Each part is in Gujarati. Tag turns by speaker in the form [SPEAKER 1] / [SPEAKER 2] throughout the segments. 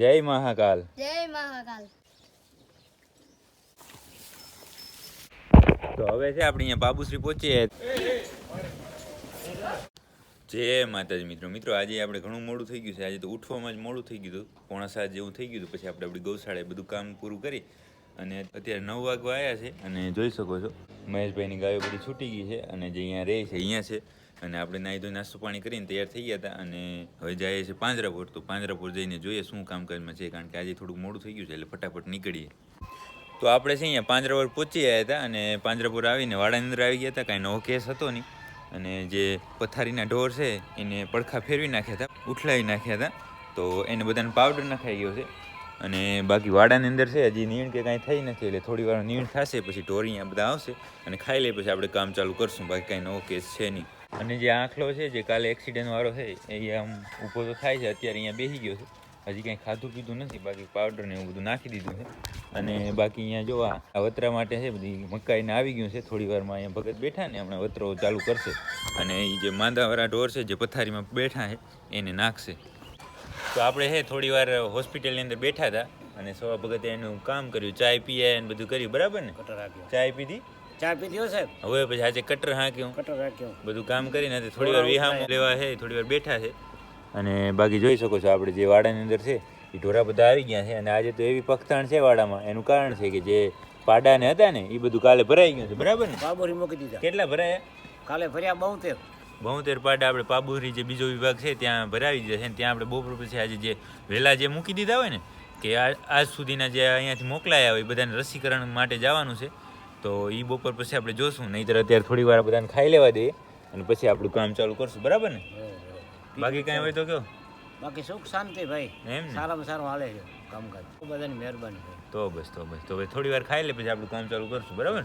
[SPEAKER 1] જય મહાકાલ.
[SPEAKER 2] જય મહાકાલ.
[SPEAKER 1] તો હવે છે આપણે અહીંયા બાબુશ્રી પહોંચીએ. જય માતાજી મિત્રો. મિત્રો આજે આપણે ઘણું મોડું થઈ ગયું છે. આજે તો ઉઠવામાં જ મોડું થઈ ગયું હતું. પોણા સાત જેવું થઈ ગયું હતું. પછી આપણે આપણી ગૌશાળાએ બધું કામ પૂરું કરી અને અત્યારે નવ વાગવા આવ્યા છે અને જોઈ શકો છો, મહેશભાઈની ગાયો બધી છૂટી ગઈ છે અને જે અહીંયા રહે છે, અહીંયા છે. અને આપણે નાહી ધોઈ નાસ્તો પાણી કરીને તૈયાર થઈ ગયા હતા અને હવે જઈએ છીએ પાંજરાપુર. તો પાંજરાપુર જઈને જોઈએ શું કામકાજમાં છે, કારણ કે આજે થોડુંક મોડું થઈ ગયું છે એટલે ફટાફટ નીકળીએ. તો આપણે છે અહીંયા પાંજરાપુર પહોંચી આવ્યા હતા અને પાંજરાપુર આવીને વાડાની અંદર આવી ગયા હતા, કાંઈ નવો કેસ હતો નહીં. અને જે પથારીના ઢોર છે એને પડખા ફેરવી નાખ્યા હતા ઉઠલાવી નાખ્યા હતા. તો એને બધાને પાવડર નખાઈ ગયો છે. અને બાકી વાડાની અંદર છે, હજી નીણ કે કાંઈ થઈ નથી, એટલે થોડી વાર નીણ થશે, પછી ઢોરી અહીંયા બધા આવશે અને ખાઈ લે, પછી આપણે કામ ચાલુ કરશું, બાકી કાંઈ નવો કેસ છે નહીં. અને જે આંખલો છે, જે કાલે એક્સિડન્ટ વાળો છે, એ આમ ઊભો તો થાય છે, અત્યારે અહીંયા બેસી ગયો છે. હજી કંઈ ખાધું પીધું નથી, બાકી પાવડર ને એવું બધું નાખી દીધું છે. અને બાકી અહીંયા જો આ વતરા માટે છે, બધી મકાઈને આવી ગયું છે, થોડી વારમાં અહીંયા ભગત બેઠા ને હમણાં વતરો ચાલુ કરશે. અને એ જે માંદાવાળા ઢોર છે, જે પથારીમાં બેઠા છે, એને નાખશે. તો આપણે હે થોડી વાર હોસ્પિટલની અંદર બેઠા હતા અને સવા ભગતે એનું કામ કર્યું ચાય પીએ ને બધું કર્યું બરાબર ને?
[SPEAKER 3] કટર આપ્યું.
[SPEAKER 1] ચાય પીધી?
[SPEAKER 3] ચા પી દ્યો સાહેબ.
[SPEAKER 1] હવે પછી આજે કટર હાંક્યું.
[SPEAKER 3] કટર રાખ્યો
[SPEAKER 1] બધું કામ કરીને થોડી વાર વિહામ લેવા છે થોડી વાર બેઠા છે. અને બાકી જોઈ શકો છો આપણે જે વાડાની અંદર છે એ ઢોરા બધા આવી ગયા છે. અને આજે તો એવી પખતાણ છે વાડામાં એનું કારણ છે કે જે પાડાને હતા ને એ બધું કાલે ભરાઈ ગયું છે બરાબર ને?
[SPEAKER 3] બાબોરી મૂકી દીધા.
[SPEAKER 1] કેટલા ભરાયા?
[SPEAKER 3] કાલે ફર્યા બોતેર.
[SPEAKER 1] બોતેર પાડા આપણે પાબુરી જે બીજો વિભાગ છે ત્યાં ભરાવી દીધા છે અને ત્યાં આપણે બપોર પછી આજે જે વહેલા જે મૂકી દીધા હોય ને કે આજ સુધીના જે અહીંયાથી મોકલાયા હોય બધાને રસીકરણ માટે જવાનું છે તો એ બપોર પછી આપણે જોશું. નહીંતર અત્યારે થોડી વાર બધાને ખાઈ લેવા દઈએ અને પછી આપણું કામ ચાલુ કરશું. બરાબર ને? બાકી કાંઈ હોય તો કયો
[SPEAKER 3] બાકી સુખ શાંતિ ભાઈ.
[SPEAKER 1] એમ
[SPEAKER 3] સારામાં સારું હાલે છે કામકાજ. બધાની મહેરબાની
[SPEAKER 1] તો બસ તો બસ. તો હવે થોડી વાર ખાઈ લે પછી આપણું કામ ચાલુ કરશું. બરાબર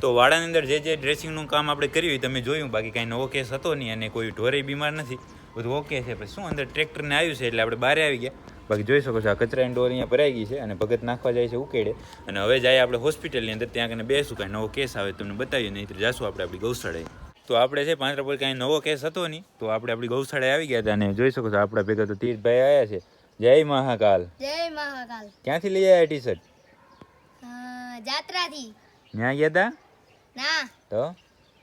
[SPEAKER 1] તો વાડાની અંદર જે જે ડ્રેસિંગનું કામ આપણે કર્યું હોય તમે જોયું બાકી કાંઈ નવો કેસ હતો નહીં અને કોઈ ઢોરે બીમાર નથી. બધું ઓકે છે પછી શું અંદર ટ્રેક્ટરને આવ્યું છે એટલે આપણે બહાર આવી ગયા. બાકી જોઈ શકો છો આ કચરાની ડોર અહીંયા ભરાઈ ગઈ છે અને ભગત નાખવા જાય છે ઉકેડે અને હવે જાય આપણે હોસ્પિટલની અંદર ત્યાં કને બેસું કાંઈ નવો કેસ આવે તમને બતાવીએ નહીં તો જાશું આપણે આપણી ગૌશાળાએ. તો આપણે છે પાંચરા પર કાંઈ નવો કેસ હતો નહીં તો આપણે આપણી ગૌશાળાએ આવી ગયા હતા અને જોઈ શકો છો આપણા ભેગા તો તીર્થભાઈ આવ્યા છે. જય મહાકાલ.
[SPEAKER 2] જય મહાકાલ.
[SPEAKER 1] ક્યાંથી લઈ આવ્યા ટી શર્ટ
[SPEAKER 2] જાત્રાથી.
[SPEAKER 1] ત્યાં ગયા હતા
[SPEAKER 2] ના.
[SPEAKER 1] તો?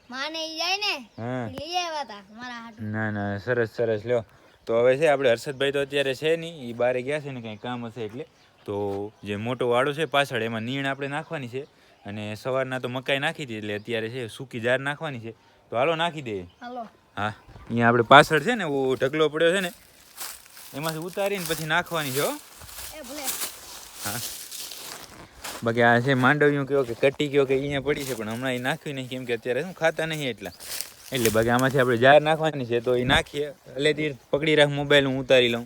[SPEAKER 2] માને ઈ જાય ને
[SPEAKER 1] હા.
[SPEAKER 2] લઈ આવ્યા હતા મારા હાટુ.
[SPEAKER 1] ના ના સરસ સરસ લ્યો. તો હવે છે આપણે હર્ષદભાઈ તો અત્યારે છે નહીં એ બારે ગયા છે ને કંઈ કામ હશે એટલે. તો જે મોટો વાડો છે પાછળ એમાં નીણ આપણે નાખવાની છે. અને સવારના તો મકાઈ નાખી હતી એટલે અત્યારે છે સૂકી જાર નાખવાની છે. તો હાલો નાખી દે.
[SPEAKER 2] હાલો.
[SPEAKER 1] હા અહીંયા આપણે પાછળ છે ને ઓ ઢગલો પડ્યો છે ને એમાંથી ઉતારીને પછી નાખવાની છે હો. હા. બાકી આ છે માંડવ્યું કયો કે કટી કયો કે અહીંયા પડી છે, પણ હમણાં એ નાખ્યું નહીં, કેમ કે અત્યારે શું ખાતા નહીં એટલા. એટલે બાકી આમાંથી આપણે જાર નાખવાની છે, તો એ નાખીએ. એટલે પકડી રાખ મોબાઈલ હું ઉતારી લઉં.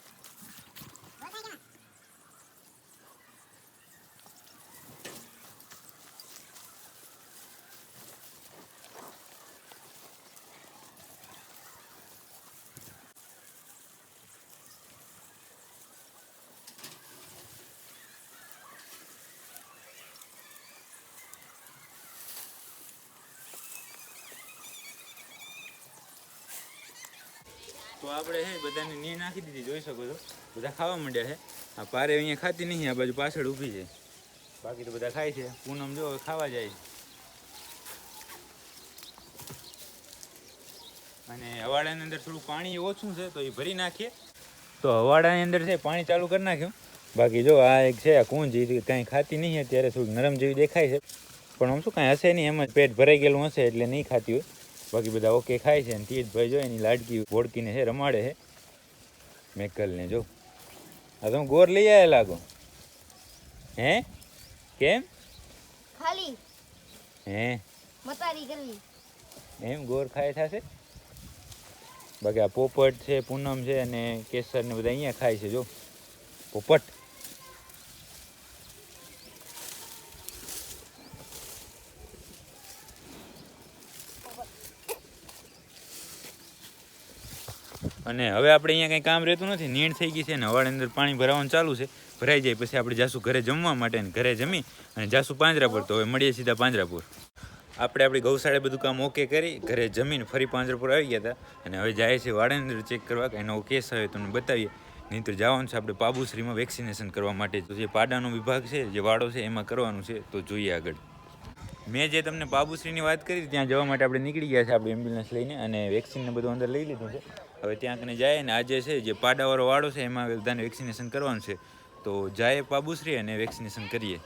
[SPEAKER 1] તો આપણે હે બધાને ની નાખી દીધી, જોઈ શકો છો. બધા ખાવા માંડ્યા છે. આ પારે અહીંયા ખાતી નહીં, આ બાજુ પાછળ ઊભી છે. બાકી તો બધા ખાય છે. પૂનમ જો ખાવા જાય. અને હવાડાની અંદર થોડું પાણી ઓછું છે, તો એ ભરી નાખીએ. તો હવાડાની અંદર છે, પાણી ચાલુ કરી નાખ્યું. બાકી જો આ એક છે, આ કુંજ, એ કાંઈ ખાતી નહીં, અત્યારે થોડુંક નરમ જેવી દેખાય છે. પણ આમ શું કાંઈ હશે નહીં, એમ જ પેટ ભરાઈ ગયેલું હશે એટલે નહીં ખાતી હોય. બાકી બધા ઓકે ખાય છે અને તીજભાઈ જો એની લાડકી ઓળકીને છે રમાડે છે. મેકલને જો. આ તો હું ગોર લઈ આવ્યા લાગો. હે? કેમ?
[SPEAKER 2] ખાલી.
[SPEAKER 1] હે?
[SPEAKER 2] મતારી કરવી.
[SPEAKER 1] એમ ગોર ખાય થશે? બાકી આ પોપટ છે પૂનમ છે અને કેસર ને બધા અહીંયા ખાય છે જો. પોપટ. અને હવે આપણે અહીંયા કંઈ કામ રહેતું નથી, નીણ થઈ ગઈ છે અને હવાડની અંદર પાણી ભરાવાનું ચાલુ છે. ભરાઈ જાય, પછી આપણે જાસુ ઘરે જમવા માટે અને ઘરે જમી અને જાસુ પાંજરાપુર તો હવે મળીએ સીધા પાંજરાપુર. આપણે આપણી ગૌશાળે બધું કામ ઓકે કરી, ઘરે જમીન ફરી પાંજરાપુર આવી ગયા હતા. અને હવે જાય છે વાળાની અંદર ચેક કરવા, કે એનો કેસ આવે તમને બતાવીએ. નહીં તો જવાનું છે આપણે પાબુશ્રીમાં વેક્સિનેશન કરવા માટે. તો જે પાડાનો વિભાગ છે, જે વાડો છે, એમાં કરવાનું છે, તો જોઈએ આગળ. મેં જે તમને બાબુશ્રીની વાત કરી, ત્યાં જવા માટે આપણે નીકળી ગયા છે, આપણી એમ્બ્યુલન્સ લઈને અને વેક્સિનને બધું અંદર લઈ લીધું છે. હવે ત્યાં કને જાય ને આજે છે જે પાડાવાળો વાળો છે, એમાં બધાને વેક્સિનેશન કરવાનું છે. તો જાય પાબુશ્રી અને વેક્સિનેશન કરીએ.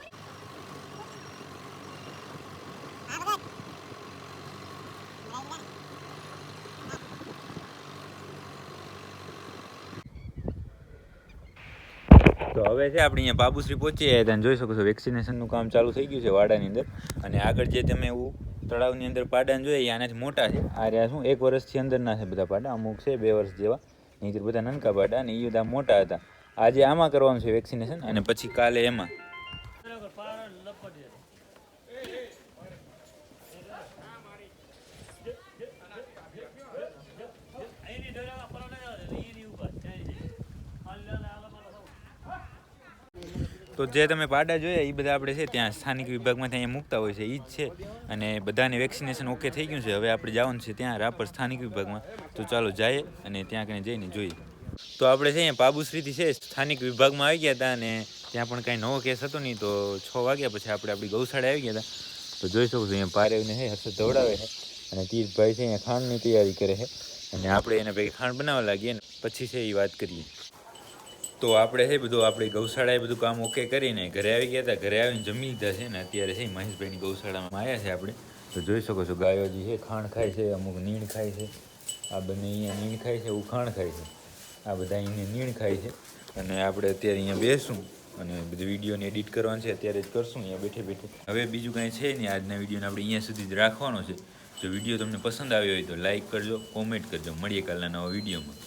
[SPEAKER 1] તો હવે છે, આપણે અહીંયા બાબુશ્રી પહોંચી હતા જોઈ શકો છો વેક્સિનેશનનું કામ ચાલુ થઈ ગયું છે વાડાની અંદર. અને આગળ જે તમે એવું તળાવની અંદર પાડાને જોઈએ આના આનાથી મોટા છે. આ રહ્યા શું, એક વર્ષથી અંદરના છે બધા પાડા, અમુક છે, બે વર્ષ જેવા. નહીં બધા નાનકા પાડા અને એ બધા મોટા હતા. આજે આમાં કરવાનું છે વેક્સિનેશન અને પછી કાલે એમાં. તો જે તમે પાડા જોયા એ બધા આપણે છે ત્યાં સ્થાનિક વિભાગમાંથી અહીંયા મૂકતા હોય છે એ જ છે. અને બધાને વેક્સિનેશન ઓકે થઈ ગયું છે. હવે આપણે જવાનું છે ત્યાં, રાપર સ્થાનિક વિભાગમાં. તો ચાલો જઈએ અને ત્યાં કંઈ જઈને જોઈએ. તો આપણે છે અહીંયા પાબુશ્રીથી છે, સ્થાનિક વિભાગમાં આવી ગયા હતા અને ત્યાં પણ કાંઈ નવો કેસ હતો નહીં, તો છ વાગ્યા પછી આપણે આપણી ગૌશાળા આવી ગયા હતા. તો જોઈ શકો છો અહીંયા પારેવને છે, હર્ષદ દોડાવે છે અને તીર્થભાઈ છે અહીંયા ખાંડની તૈયારી કરે છે. અને આપણે એના ભેગી ખાંડ બનાવવા લાગીએ પછી છે એ વાત કરીએ. તો આપણે છે બધું, આપણી ગૌશાળાએ બધું કામ ઓકે કરીને ઘરે આવી ગયા હતા. ઘરે આવીને જમી લીધા છે ને અત્યારે છે મહેશભાઈની ગૌશાળામાં આવ્યા છે આપણે. તો જોઈ શકો છો ગાયો જે છે ખાણ ખાય છે, અમુક નીણ ખાય છે. આ બંને અહીંયા નીણ ખાય છે, ઉખાણ ખાય છે. આ બધા અહીંયા નીણ ખાય છે. અને આપણે અત્યારે અહીંયા બેસું અને બધું વિડીયોને એડિટ કરવાનું છે, અત્યારે જ કરશું, અહીંયા બેઠે બેઠે. હવે બીજું કાંઈ છે નહીં, આજના વિડીયોને આપણે અહીંયા સુધી જ રાખવાનો છે. જો વીડિયો તમને પસંદ આવ્યો હોય તો લાઈક કરજો, કોમેન્ટ કરજો. મળીએ કાલના નવા વિડીયોમાં.